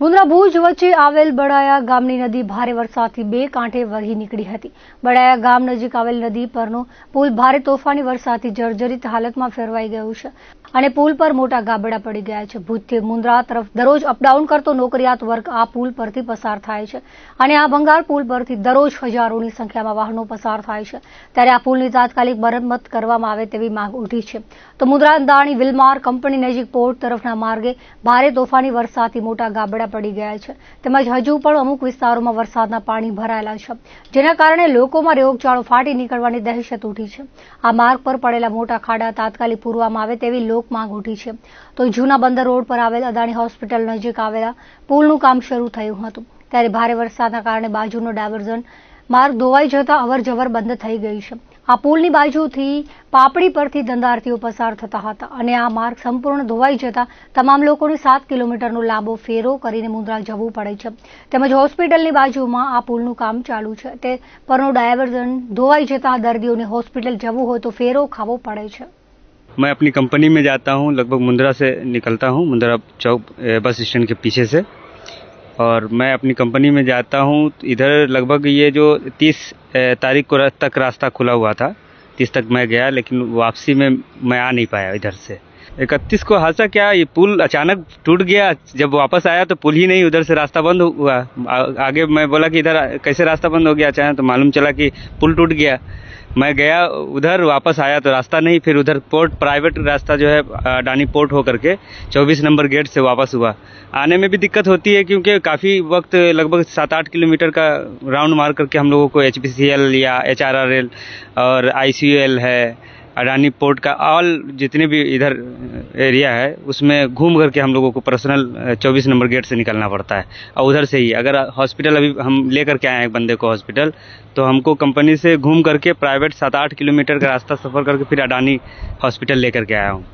મુન્દ્રા ભુજ વચ્ચે આવેલ બડાયા ગામની નદી ભારે વરસાદથી બે કાંઠે વહી નીકળી હતી. બડાયા ગામ નજીક આવેલ નદી પરનો પુલ ભારે તોફાની વરસાદથી જર્જરિત હાલતમાં ફેરવાઈ ગયો છે. અને પુલ પર મોટા ગાબડા પડી ગયા છે. ભૂતથી મુન્દ્રા તરફ દરરોજ અપડાઉન કરતો નોકરિયાત વર્ગ આ પુલ પરથી પસાર થાય છે. અને આ ભંગાર પુલ પરથી દરરોજ હજારોની સંખ્યામાં વાહનો પસાર થાય છે. ત્યારે આ પુલની તાત્કાલિક મરમત કરવામાં આવે તેવી માંગ ઉઠી છે. તો મુન્દ્રા અંદાણી વિલમાર કંપની નજીક પોર્ટ તરફના માર્ગે ભારે તોફાની વરસાદથી મોટા ગાબડા પડી ગયા છે. તેમજ હજુ પણ અમુક વિસ્તારોમાં વરસાદના પાણી ભરાયેલા છે. જેના કારણે લોકોમાં રોગચાળો ફાટી નીકળવાની દહેશત ઉઠી છે. આ માર્ગ પર પડેલા મોટા ખાડા તાત્કાલિક પૂરવામાં આવે તેવી લોક માંગ ઉઠી છે. તો જૂના બંદર રોડ પર આવેલ અદાણી હોસ્પિટલ નજીક આવેલા પુલનું કામ શરૂ થયું હતું. ત્યારે ભારે વરસાદના કારણે બાજુનો ડાયવર્ઝન માર્ગ ધોવાઈ જતા અવરજવર બંધ થઈ ગઈ છે. આ પુલની બાજુથી પાપડી પરથી ધંધાર્થીઓ પસાર થતા હતા અને આ માર્ગ સંપૂર્ણ ધોવાઈ જતા તમામ લોકોને સાત કિલોમીટરનો લાંબો ફેરો કરીને મુંદ્રા જવું પડે છે. તેમજ હોસ્પિટલની બાજુમાં આ પુલનું કામ ચાલુ છે. તે પરનું ડાયવર્ઝન ધોવાઈ જતા દર્દીઓને હોસ્પિટલ જવું હોય તો ફેરો ખાવો પડે છે. मैं अपनी कंपनी में जाता हूँ, लगभग मुंद्रा से निकलता हूँ, मुंद्रा चौक बस स्टैंड के पीछे से। और मैं अपनी कंपनी में जाता हूँ, इधर लगभग ये जो तीस तारीख को तक रास्ता खुला हुआ था, तीस तक मैं गया, लेकिन वापसी में मैं आ नहीं पाया इधर से। इकतीस को हादसा क्या, ये पुल अचानक टूट गया, जब वापस आया तो पुल ही नहीं, उधर से रास्ता बंद हुआ। आगे मैं बोला कि इधर कैसे रास्ता बंद हो गया, अचानक तो मालूम चला कि पुल टूट गया। मैं गया, उधर वापस आया तो रास्ता नहीं, फिर उधर पोर्ट प्राइवेट रास्ता जो है अडानी पोर्ट होकर के 24 नंबर गेट से वापस हुआ। आने में भी दिक्कत होती है क्योंकि काफ़ी वक्त, लगभग सात आठ किलोमीटर का राउंड मार करके हम लोगों को एचपीसीएल या एच और आई है। अडानी पोर्ट का ऑल जितने भी इधर एरिया है, उसमें घूम करके हम लोगों को पर्सनल चौबीस नंबर गेट से निकलना पड़ता है। और उधर से ही, अगर हॉस्पिटल अभी हम लेकर के आए हैं एक बंदे को हॉस्पिटल तो हमको कंपनी से घूम करके प्राइवेट सात आठ किलोमीटर का रास्ता सफ़र करके फिर अडानी हॉस्पिटल लेकर के आया हूँ।